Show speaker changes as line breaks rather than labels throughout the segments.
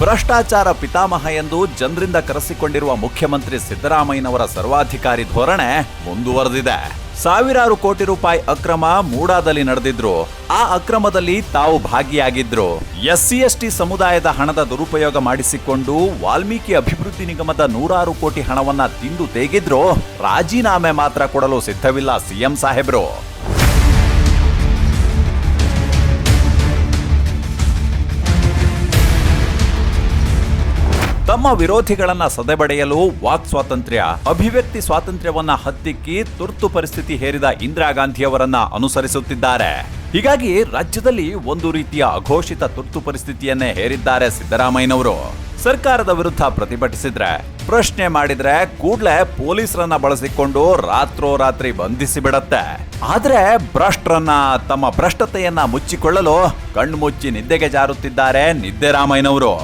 ಭ್ರಷ್ಟಾಚಾರ ಪಿತಾಮಹ ಎಂದು ಜನರಿಂದ ಕರೆಸಿಕೊಂಡಿರುವ ಮುಖ್ಯಮಂತ್ರಿ ಸಿದ್ದರಾಮಯ್ಯನವರ ಸರ್ವಾಧಿಕಾರಿ ಧೋರಣೆ ಮುಂದುವರೆದಿದೆ. ಸಾವಿರಾರು ಕೋಟಿ ರೂಪಾಯಿ ಅಕ್ರಮ ಮೂಡಾದಲ್ಲಿ ನಡೆದಿದ್ರು. ಆ ಅಕ್ರಮದಲ್ಲಿ ತಾವು ಭಾಗಿಯಾಗಿದ್ರು. ಎಸ್ಸಿ ಎಸ್ಟಿ ಸಮುದಾಯದ ಹಣದ ದುರುಪಯೋಗ ಮಾಡಿಸಿಕೊಂಡು ವಾಲ್ಮೀಕಿ ಅಭಿವೃದ್ಧಿ ನಿಗಮದ ನೂರಾರು ಕೋಟಿ ಹಣವನ್ನ ತಿಂದು ತೇಗಿದ್ರು. ರಾಜೀನಾಮೆ ಮಾತ್ರ ಕೊಡಲು ಸಿದ್ಧವಿಲ್ಲ ಸಿಎಂ ಸಾಹೇಬ್ರು. ತಮ್ಮ ವಿರೋಧಿಗಳನ್ನ ಸದೆಬಡೆಯಲು ವಾಕ್ ಸ್ವಾತಂತ್ರ್ಯ, ಅಭಿವ್ಯಕ್ತಿ ಸ್ವಾತಂತ್ರ್ಯವನ್ನ ಹತ್ತಿಕ್ಕಿ ತುರ್ತು ಪರಿಸ್ಥಿತಿ ಹೇರಿದ ಇಂದಿರಾ ಗಾಂಧಿಯವರನ್ನ ಅನುಸರಿಸುತ್ತಿದ್ದಾರೆ. ಹೀಗಾಗಿ ರಾಜ್ಯದಲ್ಲಿ ಒಂದು ರೀತಿಯ ಅಘೋಷಿತ ತುರ್ತು ಪರಿಸ್ಥಿತಿಯನ್ನೇ ಹೇರಿದ್ದಾರೆ ಸಿದ್ದರಾಮಯ್ಯನವರು. ಸರ್ಕಾರದ ವಿರುದ್ಧ ಪ್ರತಿಭಟಿಸಿದ್ರೆ, ಪ್ರಶ್ನೆ ಮಾಡಿದ್ರೆ ಕೂಡ್ಲೆ ಪೊಲೀಸರನ್ನ ಬಳಸಿಕೊಂಡು ರಾತ್ರೋರಾತ್ರಿ ಬಂಧಿಸಿ ಬಿಡತ್ತೆ ಆದ್ರೆ ಭ್ರಷ್ಟರನ್ನ ತಮ್ಮ ಭ್ರಷ್ಟತೆಯನ್ನ ಮುಚ್ಚಿಕೊಳ್ಳಲು ಕಣ್ಮುಚ್ಚಿ ನಿದ್ದೆಗೆ ಜಾರುತ್ತಿದ್ದಾರೆ ನಿದ್ದೆರಾಮಯ್ಯನವರು.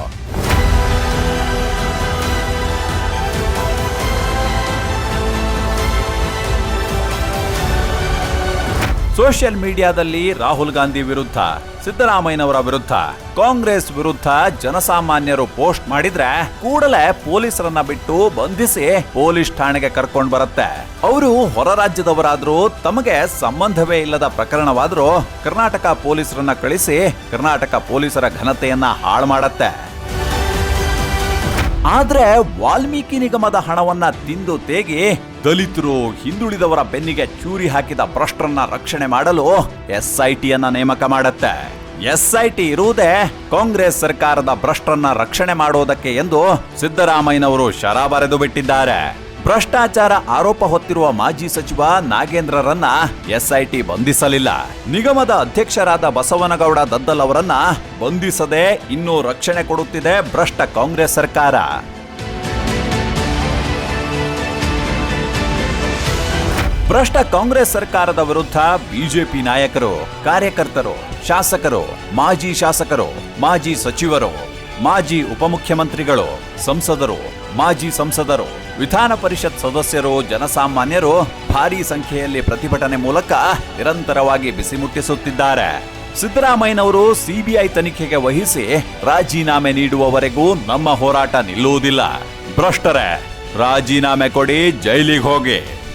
ಸೋಷಿಯಲ್ ಮೀಡಿಯಾದಲ್ಲಿ ರಾಹುಲ್ ಗಾಂಧಿ ವಿರುದ್ಧ, ಸಿದ್ದರಾಮಯ್ಯನವರ ವಿರುದ್ಧ, ಕಾಂಗ್ರೆಸ್ ವಿರುದ್ಧ ಜನಸಾಮಾನ್ಯರು ಪೋಸ್ಟ್ ಮಾಡಿದ್ರೆ ಕೂಡಲೇ ಪೊಲೀಸರನ್ನ ಬಿಟ್ಟು ಬಂಧಿಸಿ ಪೊಲೀಸ್ ಠಾಣೆಗೆ ಕರ್ಕೊಂಡು ಬರುತ್ತೆ. ಅವರು ಹೊರ ರಾಜ್ಯದವರಾದ್ರೂ ತಮಗೆ ಸಂಬಂಧವೇ ಇಲ್ಲದ ಪ್ರಕರಣವಾದ್ರೂ ಕರ್ನಾಟಕ ಪೊಲೀಸರನ್ನ ಕಳಿಸಿ ಕರ್ನಾಟಕ ಪೊಲೀಸರ ಘನತೆಯನ್ನ ಹಾಳು ಮಾಡತ್ತೆ. ಆದ್ರೆ ವಾಲ್ಮೀಕಿ ನಿಗಮದ ಹಣವನ್ನ ತಿಂದು ತೇಗಿ ದಲಿತರು ಹಿಂದುಳಿದವರ ಬೆನ್ನಿಗೆ ಚೂರಿ ಹಾಕಿದ ಭ್ರಷ್ಟರನ್ನ ರಕ್ಷಣೆ ಮಾಡಲು ಎಸ್ಐಟಿಯನ್ನ ನೇಮಕ ಮಾಡತ್ತೆ. ಎಸ್ಐಟಿ ಇರುವುದೇ ಕಾಂಗ್ರೆಸ್ ಸರ್ಕಾರದ ಭ್ರಷ್ಟರನ್ನ ರಕ್ಷಣೆ ಮಾಡೋದಕ್ಕೆ ಎಂದು ಸಿದ್ದರಾಮಯ್ಯನವರು ಶರ ಬರೆದು ಬಿಟ್ಟಿದ್ದಾರೆ. ಭ್ರಷ್ಟಾಚಾರ ಆರೋಪ ಹೊತ್ತಿರುವ ಮಾಜಿ ಸಚಿವ ನಾಗೇಂದ್ರರನ್ನ ಎಸ್ಐಟಿ ಬಂಧಿಸಲಿಲ್ಲ. ನಿಗಮದ ಅಧ್ಯಕ್ಷರಾದ ಬಸವನಗೌಡ ದದ್ದಲ್ ಅವರನ್ನ ಬಂಧಿಸದೆ ಇನ್ನೂ ರಕ್ಷಣೆ ಕೊಡುತ್ತಿದೆ ಭ್ರಷ್ಟ ಕಾಂಗ್ರೆಸ್ ಸರ್ಕಾರ. ಭ್ರಷ್ಟ ಕಾಂಗ್ರೆಸ್ ಸರ್ಕಾರದ ವಿರುದ್ಧ ಬಿಜೆಪಿ ನಾಯಕರು, ಕಾರ್ಯಕರ್ತರು, ಶಾಸಕರು, ಮಾಜಿ ಶಾಸಕರು, ಮಾಜಿ ಸಚಿವರು ಮಾಜಿ ಉಪಮುಖ್ಯಮಂತ್ರಿಗಳು, ಸಂಸದರು, ಮಾಜಿ ಸಂಸದರು, ವಿಧಾನ ಪರಿಷತ್ ಸದಸ್ಯರು, ಜನಸಾಮಾನ್ಯರು ಭಾರೀ ಸಂಖ್ಯೆಯಲ್ಲಿ ಪ್ರತಿಭಟನೆ ಮೂಲಕ ನಿರಂತರವಾಗಿ ಬಿಸಿ ಮುಟ್ಟಿಸುತ್ತಿದ್ದಾರೆ. ಸಿದ್ದರಾಮಯ್ಯನವರು ಸಿಬಿಐ ತನಿಖೆಗೆ ವಹಿಸಿ ರಾಜೀನಾಮೆ ನೀಡುವವರೆಗೂ ನಮ್ಮ ಹೋರಾಟ ನಿಲ್ಲುವುದಿಲ್ಲ. ಭ್ರಷ್ಟರೇ, ರಾಜೀನಾಮೆ ಕೊಡಿ ಜೈಲಿಗೆ ಹೋಗಿ.